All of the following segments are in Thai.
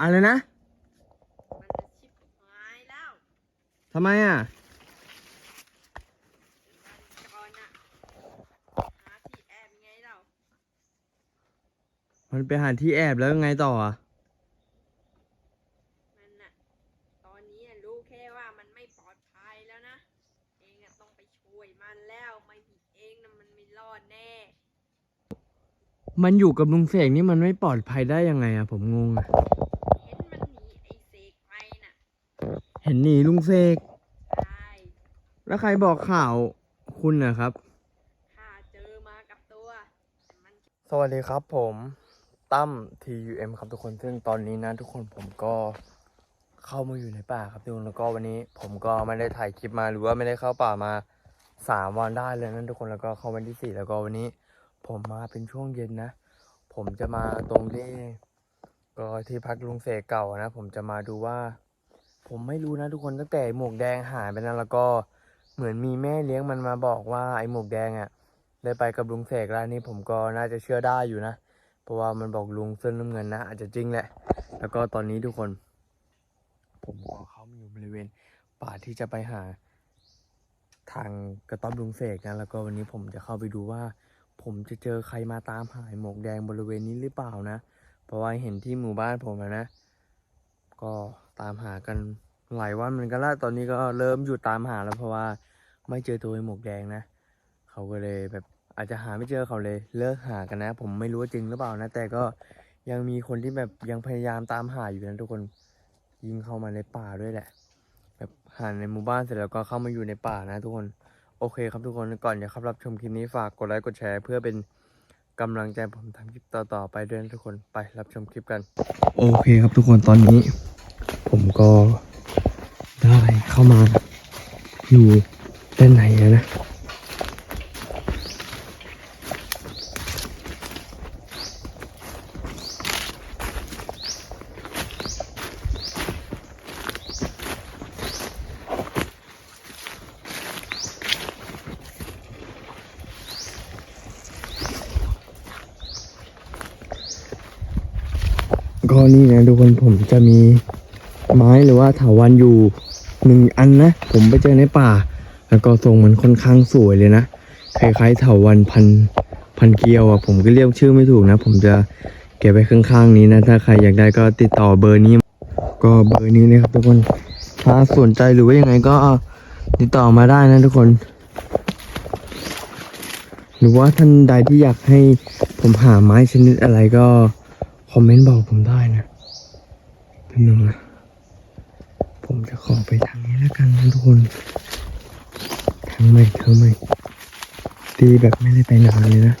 อะไรนะมันจะชิบหายแล้วทำไมอะ มันก่อนอะหาที่แอบไงเรามันไปหาที่แอบแล้วยังไงต่ออะ มันน่ะตอนนี้อะรู้แค่ว่ามันไม่ปลอดภัยแล้วนะ เองอะต้องไปช่วยมันแล้วไม่มีเองนะมันไม่รอดแน่มันอยู่กับลุงเสกนี่มันไม่ปลอดภัยได้ยังไงอะผมงงอะ เห็นมันหนีไอ้เสกไปน่ะ เห็นหนีลุงเสกใช่แล้วใครบอกข่าวคุณนะครับ ข้าเจอมากับตัวแต่มันสวัสดีครับผมตั้ม TUM ครับทุกคนซึ่งตอนนี้นะทุกคนผมก็เข้ามาอยู่ในป่าครับทุกคนแล้วก็วันนี้ผมก็ไม่ได้ถ่ายคลิปมาหรือว่าไม่ได้เข้าป่ามาสามวันได้เลยนะทุกคนแล้วก็เข้าวันที่สี่แล้วก็วันนี้ ผมมาเป็นช่วงเย็นนะ ผมจะมาตรงที่ก็ที่พักลุงเสกเก่านะ ผมจะมาดูว่า ผมไม่รู้นะทุกคนตั้งแต่หมวกแดงหายไปนะแล้วก็เหมือนมีแม่เลี้ยงมันมาบอกว่าไอ้หมวกแดงอะ่ะได้ไปกับลุงเสกแล้วนี่ผมก็น่าจะเชื่อได้อยู่นะเพราะว่ามันบอกลุงเส้นน้ำเงินนะอาจจะจริงแหละ แล้วก็ตอนนี้ทุกคน ผมก็เข้ามาอยู่บริเวณป่าที่จะไปหา ทางกระต๊อบลุงเสกนะแล้วก็วันนี้ผมจะเข้าไปดูว่า ผมจะเจอใครมาตามหายหมวกแดงบริเวณนี้หรือเปล่านะ เพราะว่าเห็นที่หมู่บ้านผมนะ ก็ตามหากันหลายวันเหมือนกันละตอนนี้ก็เริ่มหยุดตามหาแล้วเพราะว่าไม่เจอตัวไอ้หมวกแดงนะ เขาก็เลยแบบอาจจะหาไม่เจอเขาเลยเลิกหากันนะ ผมไม่รู้จริงหรือเปล่านะ แต่ก็ยังมีคนที่แบบยังพยายามตามหาอยู่นะทุกคนยิงเข้ามาในป่าด้วยแหละ แบบหาในหมู่บ้านเสร็จแล้วก็เข้ามาอยู่ในป่านะ ทุกคนโอเคครับทุกคนก่อนจะครับรับชมคลิปนี้ฝากกดไลค์กดแชร์ เพื่อเป็นกำลังใจผมทำคลิปต่อๆไปด้วยนะทุกคนไปรับชมคลิปกัน โอเคครับทุกคนตอนนี้ ผมก็ได้เข้ามาอยู่ด้านในแล้วนะก็นี่นะทุกคนผมจะมี ไม้หรือว่าเถาวันอยู่หนึ่งอันนะ ผมไปเจอในป่า แล้วก็ทรงมันค่อนข้างสวยเลยนะคล้ายๆเถาวันพันพันเกียวอะผมก็เรียกชื่อไม่ถูกนะ ผมจะเก็บไว้ข้างๆนี้นะ ถ้าใครอยากได้ก็ติดต่อเบอร์นี้ ก็เบอร์นี้เลยครับทุกคนถ้าสนใจหรือว่ายังไงก็ติดต่อมาได้นะทุกคน หรือว่าท่านใดที่อยากให้ผมหาไม้ชนิดอะไรก็ คอมเมนต์บอกผมได้นะเป็นหนึ่งนะ ผมจะขอไปทางนี้แล้วกันทุกคนทางใหม่ทางใหม่ตีแบบไม่ได้ไปนานเลยนะ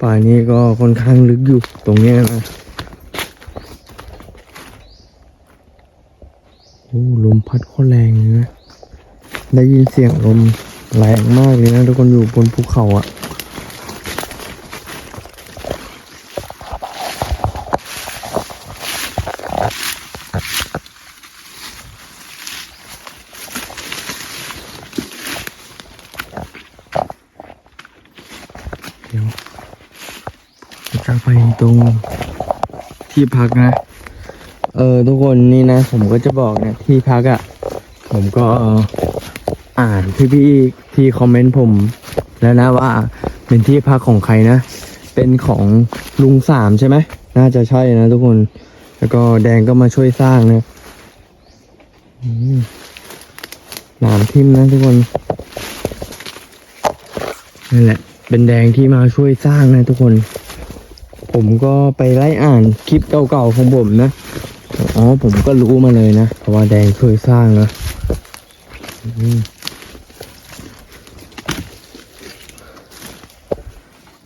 ป่านี้ก็ค่อนข้างลึกอยู่ตรงนี้นะ โอ้ลมพัดโคตรแรงเลยนะ ได้ยินเสียงลมแรงมากเลยนะทุกคนอยู่บนภูเขาอะเดี๋ยวจะไปตรงที่พักนะ เออทุกคนนี่นะ ผมก็จะบอกเนี่ยที่พักอะ่ะ ผมก็อ่านพี่ๆที่คอมเมนต์ผม แล้วนะว่าเป็นที่พักของใครนะ เป็นของลุงสามใช่ไหมน่าจะใช่นะทุกคน แล้วก็แดงก็มาช่วยสร้างนะหนามทิมนะทุกคนนั่นแหละ เป็นแดงที่มาช่วยสร้างนะทุกคน ผมก็ไปไล่อ่านคลิปเก่าๆของผมนะ อ๋อผมก็รู้มาเลยนะ เพราะว่าแดงเคยสร้างนะอืม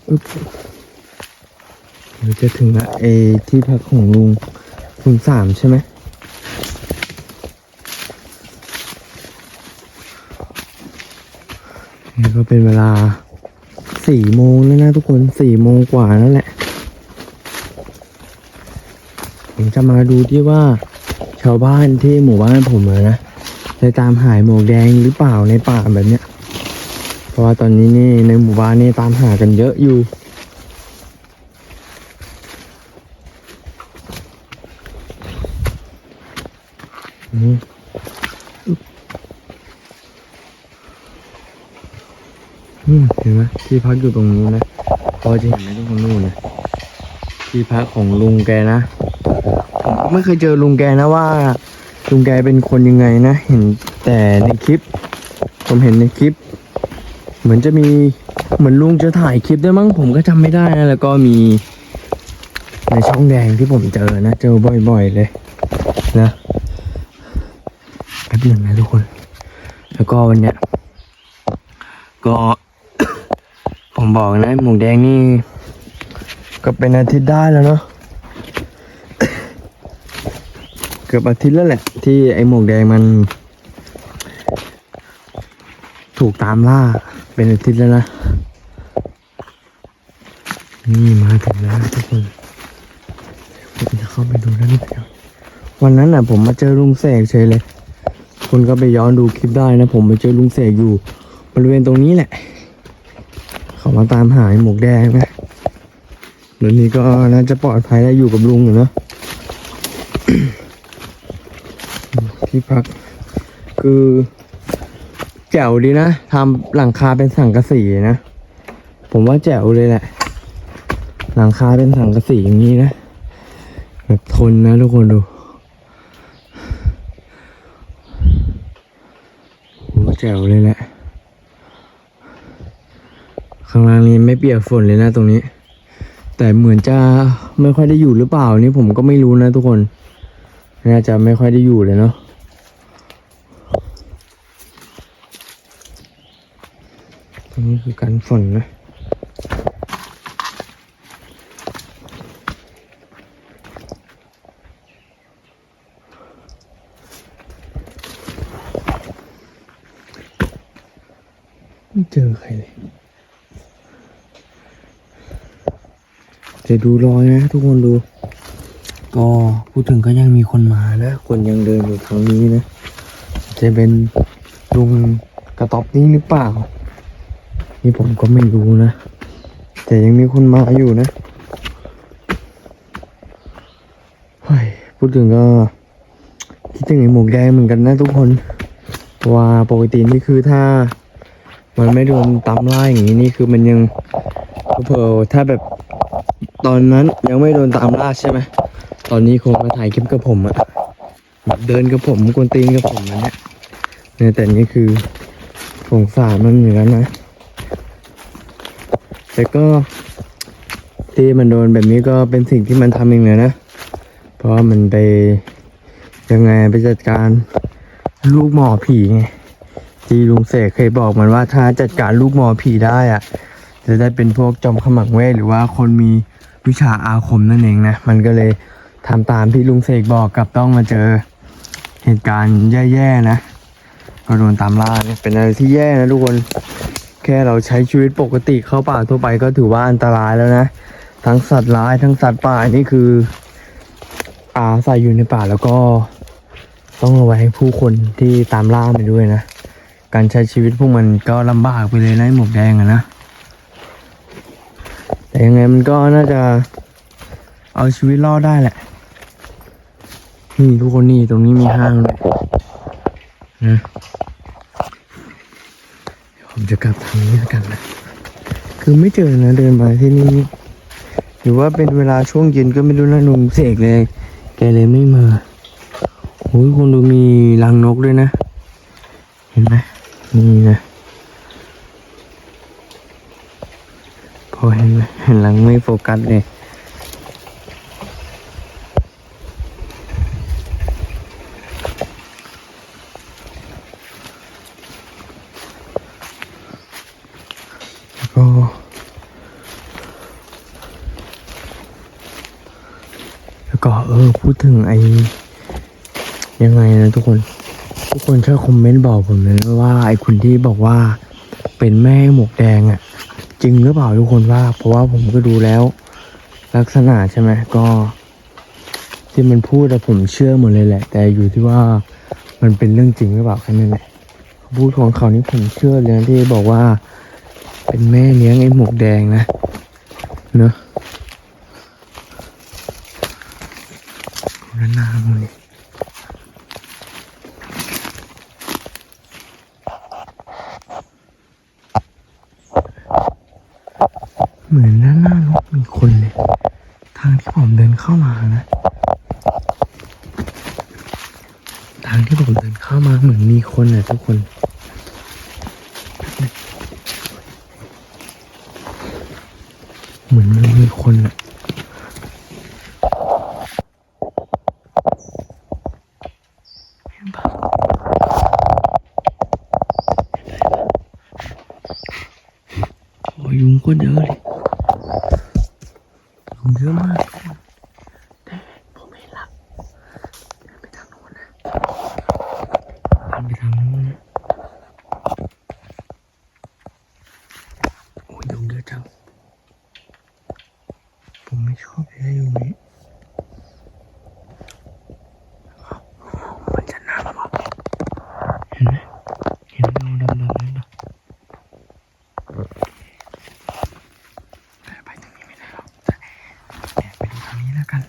อึ๊บเดี๋ยวจะถึงละเอที่พักของลุงลุงสามใช่ไหมนี่ก็เป็นเวลาสี่โมงแล้วนะทุกคนสี่โมงกว่าแล้วแหละ ผมจะมาดูที่ว่าชาวบ้านที่หมู่บ้านผมอะนะได้ตามหายหมวกแดงหรือเปล่าในป่าแบบเนี้ย เพราะว่าตอนนี้นี่ในหมู่บ้านนี่ตามหากันเยอะอยู่อืมเห็นไหมที่พักอยู่ตรงนู้นนะพอจะเห็นไหมทุกคนนู่นนะ ที่พักของลุงแกนะผมก็ไม่เคยเจอลุงแกนะว่าลุงแกเป็นคนยังไงนะ เห็นแต่ในคลิป ผมเห็นในคลิป เหมือนจะมีเหมือนลุงจะถ่ายคลิปด้วยมั้งผมก็จำไม่ได้นะแล้วก็มีในช่องแดงที่ผมเจอนะ เจอบ่อยๆเลยนะแป๊บหนึ่งนะทุกคน แล้วก็วันเนี้ยก็ ผมบอกนะหมูแดงนี่ ก็เป็นอาทิตย์ได้แล้วเนาะเกือบอาทิตย์แล้วแหละ ที่ไอ้หมวกแดงมัน ถูกตามล่าเป็นอาทิตย์แล้วนะนี่มาถึงแล้วทุกคนผมจะเข้าไปดูด้านในวันนั้นน่ะ ผมมาเจอลุงเสกเฉยเลย คุณก็ไปย้อนดูคลิปได้นะ ผมไปเจอลุงเสกอยู่ บริเวณตรงนี้แหละ เขามาตามหาไอหมวกแดงนะ เดี๋ยวนี้ก็น่าจะปลอดภัยได้อยู่กับลุงอยู่นะที่พัก คือแจ๋วดีนะทำหลังคาเป็นสังกะสีนะ ผมว่าแจ๋วเลยแหละ หลังคาเป็นสังกะสีอย่างนี้นะแบบทนนะทุกคนดูโอ้แจ๋วเลยแหละ ข้างล่างนี้ไม่เปียกฝนเลยนะตรงนี้ แต่เหมือนจะไม่ค่อยได้อยู่หรือเปล่านี่ผมก็ไม่รู้นะทุกคน น่าจะไม่ค่อยได้อยู่เลยเนาะตรงนี้คือกันฝนนะไม่เจอใครเลย จะดูรอยนะ ทุกคนดู ก็พูดถึงก็ยังมีคนมานะ คนยังเดินอยู่ทางนี้นะ จะเป็นลุงกระต๊อบนี้หรือเปล่า นี่ผมก็ไม่รู้นะ แต่ยังมีคนมาอยู่นะเฮ้ยพูดถึงก็คิดถึงไอ้หมวกแดงเหมือนกันนะทุกคนว่าปกตินี่คือถ้า มันไม่โดนตามล่าอย่างนี้นี่คือมันยังเผลอถ้าแบบ ตอนนั้นยังไม่โดนตามล่าใช่ไหม ตอนนี้คงมาถ่ายคลิปกับผมอะแบบเดินกับผมกวนตีนกับผมนะเนี่ยเนี่ยแต่นี่คือสงสารมันเหมือนกันนะ แต่ก็ที่มันโดนแบบนี้ก็เป็นสิ่งที่มันทำเองเลยนะ เพราะมันไปยังไงไปจัดการลูกหมอผีไงที่ลุงเสกเคยบอกมันว่าถ้าจัดการลูกหมอผีได้อะจะได้เป็นพวกจอมขมังเวทหรือว่าคนมี วิชาอาคมนั่นเองนะ มันก็เลยทำตามที่ลุงเสกบอกกับต้องมาเจอเหตุการณ์แย่ๆนะ ก็โดนตามล่าเนี่ยเป็นอะไรที่แย่นะทุกคนแค่เราใช้ชีวิตปกติเข้าป่าทั่วไปก็ถือว่าอันตรายแล้วนะ ทั้งสัตว์ร้ายทั้งสัตว์ป่านี่คือ อาศัยอยู่ในป่าแล้วก็ต้องระวังให้ผู้คนที่ตามล่าไปด้วยนะ การใช้ชีวิตพวกมันก็ลำบากไปเลยนะหมวกแดงอะนะ แต่ยังไงมันก็น่าจะเอาชีวิตรอดได้แหละ นี่ทุกคนนี่ตรงนี้มีห้างด้วยนะเดี๋ยวผมจะกลับทางนี้แล้วกันนะ คือไม่เจอนะเดินมาที่นี่ หรือว่าเป็นเวลาช่วงเย็นก็ไม่รู้นะหนุ่มเสกเลย แกเลยไม่มาโอ้ยคนดูมีรังนกด้วยนะ เห็นไหมนี่นะพอ เห็นไหมเห็นหลังไม่โฟกัสเลยแล้วก็แล้วก็เออพูดถึงไอ้ยังไงนะทุกคน ทุกคนช่วยคอมเมนต์บอกผมเลยนะว่าไอ้คนที่บอกว่าเป็นแม่หมวกแดงอะ่ะ จริงหรือเปล่าทุกคนว่า เพราะว่าผมก็ดูแล้ว ลักษณะใช่ไหมก็ ที่มันพูดแต่ผมเชื่อหมดเลยแหละ แต่อยู่ที่ว่ามันเป็นเรื่องจริงหรือเปล่าแค่นั้นแหละพูดของเขานี่ผมเชื่อเลยนะที่บอกว่า เป็นแม่เลี้ยงไอ้หมวกแดงนะเนอะนามันนี่ เหมือนด้านหน้ารถมีคนเลย ทางที่ผมเดินเข้ามานะ ทางที่ผมเดินเข้ามาเหมือนมีคนนะทุกคน เหมือนมันมีคนอะเห็นปะโอ้ยยุงก็เยอะเลยยุงเยอะมากทุกคนแต่ผมเห็นละเดินไปทางโน้นนะเดินไปทางโน้นนะโอ้ยยุงเยอะจัง ผมไม่ชอบเลยอยู่นี้มันจะนั่งวะเห็นไหมเห็นเงาดำๆนั่นปะไปทางนี้ไม่ได้หรอกจะแอบไปดูทางนี้แล้วกัน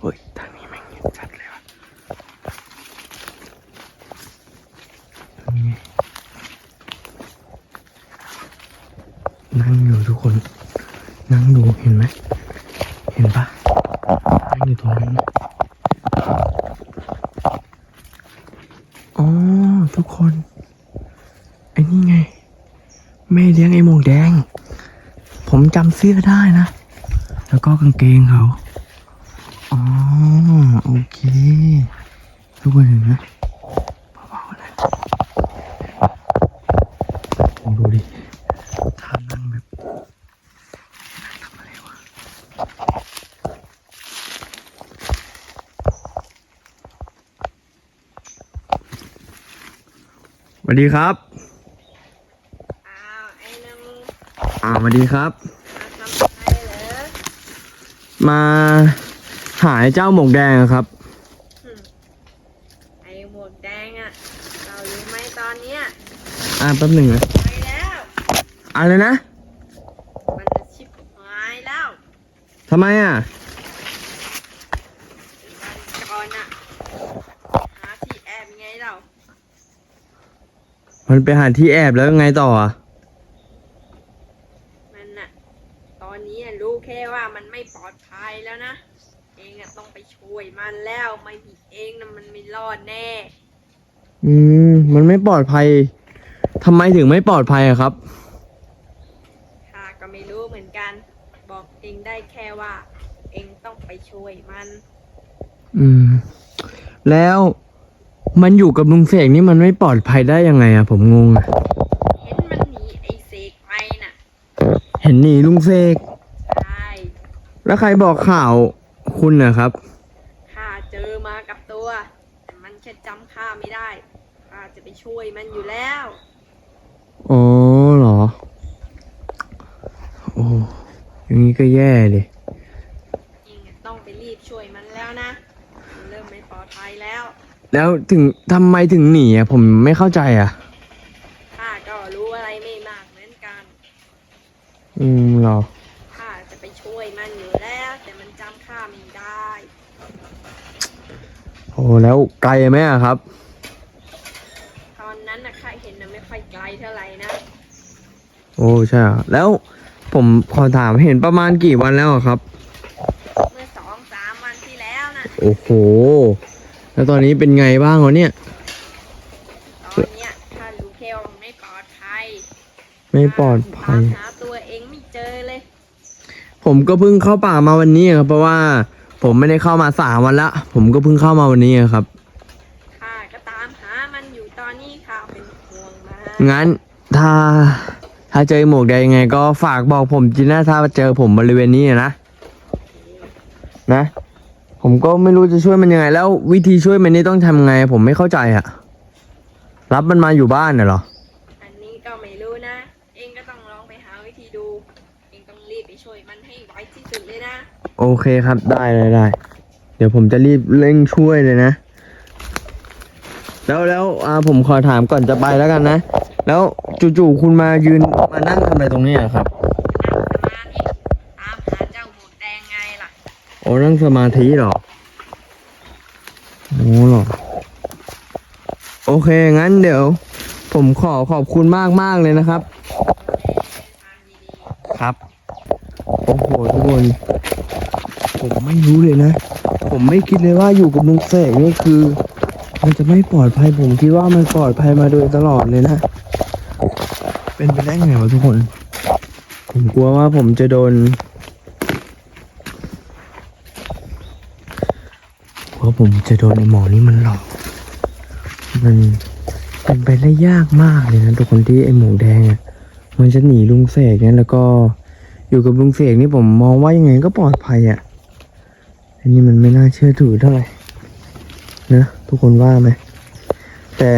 เฮ้ยทางนี้แม่งเงียบจัดเลยวะทางนี้นั่งอยู่ทุกคน นั่งดูเห็นไหมเห็นปะนั่งอยู่ตรงนั้นอ๋อทุกคน ไอ้นี่ไง แม่เลี้ยงไอ้หมวกแดง ผมจำเสื้อได้นะ แล้วก็กางเกงเขา อ๋อ โอเค ทุกคนเห็นไหมเบาๆนะโอ้ดูดิท่านั่งแบบนั่งทำอะไรวะสวัส ดีครับอ้าวไอ้นางอ่าสวัสดีครับ มาทำอะไรเหรอมาหาไอ้เจ้าหมวกแดงอะครับ หึไอ้หมวกแดงอะเรารู้ไหมตอนเนี้ยอ่าแป๊บหนึ่งนะไปแล้วอะไรนะมันจะชิบหายแล้วทำไมอะ วันก่อนอะหาที่แอบไงเรา มันไปหาที่แอบแล้วไงต่ออะมันอะตอนนี้อะรู้แค่ว่ามันไม่ปลอดภัยแล้วนะ เองอะต้องไปช่วยมันแล้วไม่มีเองนะมันไม่รอดแน่ อืม มันไม่ปลอดภัยทำไมถึงไม่ปลอดภัยอะครับ ข้าก็ไม่รู้เหมือนกัน บอกเองได้แค่ว่า เองต้องไปช่วยมัน อืม แล้ว มันอยู่กับลุงเสกนี่มันไม่ปลอดภัยได้ยังไงอะผมงงอะเห็นมันหนีไอ้เสกไปน่ะเห็นหนีลุงเสก ใช่แล้วใครบอกข่าวคุณนะครับ ข้าเจอมากับตัว แต่มันแค่จำข้าไม่ได้ข้าจะไปช่วยมันอยู่แล้ว อ๋อเหรอ โอ้อย่างนี้ก็แย่เลย เองต้องไปรีบช่วยมันแล้วนะ มันเริ่มไม่ปลอดภัยแล้ว แล้วถึงทำไมถึงหนีอะผมไม่เข้าใจอะข้าก็รู้อะไรไม่มากเหมือนกันอืมเหรอ ข้าจะไปช่วยมันอยู่แล้ว แต่มันจำข้าไม่ได้ โอ้แล้วไกลไหมอะครับ ตอนนั้นนะข้าเห็นนะไม่ค่อยไกลเท่าไหร่นะโอ้ใช่อะแล้วผมขอถามเห็นประมาณกี่วันแล้วอะครับ เมื่อสองสามวันที่แล้วนะโอ้โห แล้วตอนนี้เป็นไงบ้างวะเนี่ย ตอนเนี้ยข้ารู้แค่ว่ามันไม่ปลอดภัยไม่ปลอดภัยตามหาตัวเองไม่เจอเลย ผมก็เพิ่งเข้าป่ามาวันนี้ครับเพราะว่าผมไม่ได้เข้ามาสามวันละผมก็เพิ่งเข้ามาวันนี้ครับข้าก็ตามหามันอยู่ตอนนี้ข้าเป็นห่วงมันงั้นถ้าถ้าเจอหมวกแดงยังไง ก็ฝากบอกผมจีนะถ้าเจอผมบริเวณนี้นะไนะ ผมก็ไม่รู้จะช่วยมันยังไง แล้ววิธีช่วยมันนี่ต้องทำไง ผมไม่เข้าใจอะรับมันมาอยู่บ้านน่ะเหรอ อันนี้ก็ไม่รู้นะ เองก็ต้องลองไปหาวิธีดู เองต้องรีบไปช่วยมันให้ไวที่สุดเลยนะ โอเคครับได้ได้ได้ เดี๋ยวผมจะรีบเร่งช่วยเลยนะ แล้วแล้วอ่าผมขอถามก่อนจะไปแล้วกันนะ แล้วจู่ๆคุณมายืนมานั่งทำอะไรตรงนี้อะครับ นั่งสมาธิตามหาเจ้าหมวกแดงไงล่ะ โอ้นั่งสมาธิเหรอโอ้เหรอโอเค งั้นเดี๋ยว ผมขอขอบคุณมากมากๆเลยนะครับทางดีครับ โอ้โหทุกคน ผมไม่รู้เลยนะ ผมไม่คิดเลยว่าอยู่กับลุงเสกนี่คือ มันจะไม่ปลอดภัยผมคิดว่ามันปลอดภัยมาโดยตลอดเลยนะ เป็นไปได้ไงวะทุกคน ผมกลัวว่าผมจะโดน เพราผมจะโดนไอหมอนี่มันหลอก มันเป็นไปได้ยากมากเลยนะทุกคนที่ไอหมูแดงอะมันจะหนีลุงเสกเนี่ยแล้วก็อยู่กับลุงเสกนี่ผมมองว่ายังไงก็ปลอดภัยอะ่ะ อันนี้มันไม่น่าเชื่อถือเท่าไหร่นะทุกคนว่าไหมแต่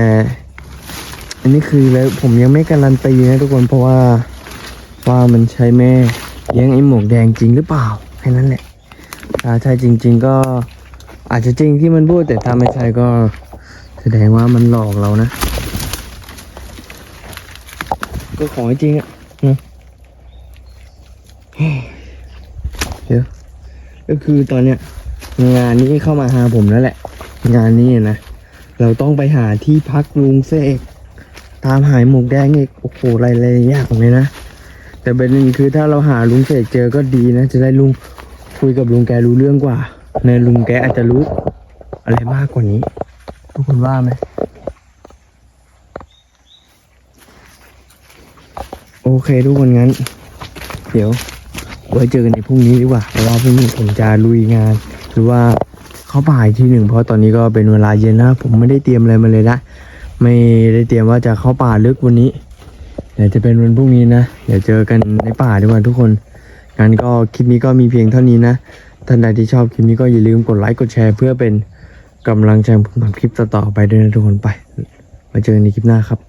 อันนี้คือแล้วผมยังไม่การันตีนะทุกคนเพราะว่าว่ามันใช่แม่เลี้ยงไอหมวกแดงจริงหรือเปล่าแค่นั้นแหละถ้าใช่จริง ๆ ก็ อาจจะจริงที่มันพูดแต่ถ้าไม่ใช่ก็แสดงว่ามันหลอกเรานะ ก็ขอให้จริงอะนะเดี๋ยวก็คือตอนเนี้ย งานนี้เข้ามาหาผมแล้วแหละ งานนี้นะเราต้องไปหาที่พักลุงเสกตามหายหมวกแดงอีกโอ้โหอะไรเลยยากเลยนะแต่ประเด็นคือถ้าเราหาลุงเสกเจอก็ดีนะ จะได้ลุงคุยกับลุงแกรู้เรื่องกว่า ในลุงแกอาจจะรู้ อะไรมากกว่านี้ ทุกคนว่าไหม โอเคทุกคนงั้น เดี๋ยวไว้เจอกันในพรุ่งนี้ดีกว่า เพราะว่าพรุ่งนี้ผมจะลุยงาน หรือว่าเข้าป่าอีกที่หนึ่งเพราะตอนนี้ก็เป็นเวลาเย็นแล้วผมไม่ได้เตรียมอะไรมาเลยนะไม่ได้เตรียมว่าจะเข้าป่าลึกวันนี้เดี๋ยวจะเป็นวันพรุ่งนี้นะ เดี๋ยวเจอกันในป่าดีกว่าทุกคนงั้นก็คลิปนี้ก็มีเพียงเท่านี้นะ ท่านใดที่ชอบคลิปนี้ก็อย่าลืมกดไลค์กดแชร์ เพื่อเป็นกำลังใจให้ผมทำคลิปต่อๆไปด้วยนะทุกคนไปมาเจอกันในคลิปหน้าครับ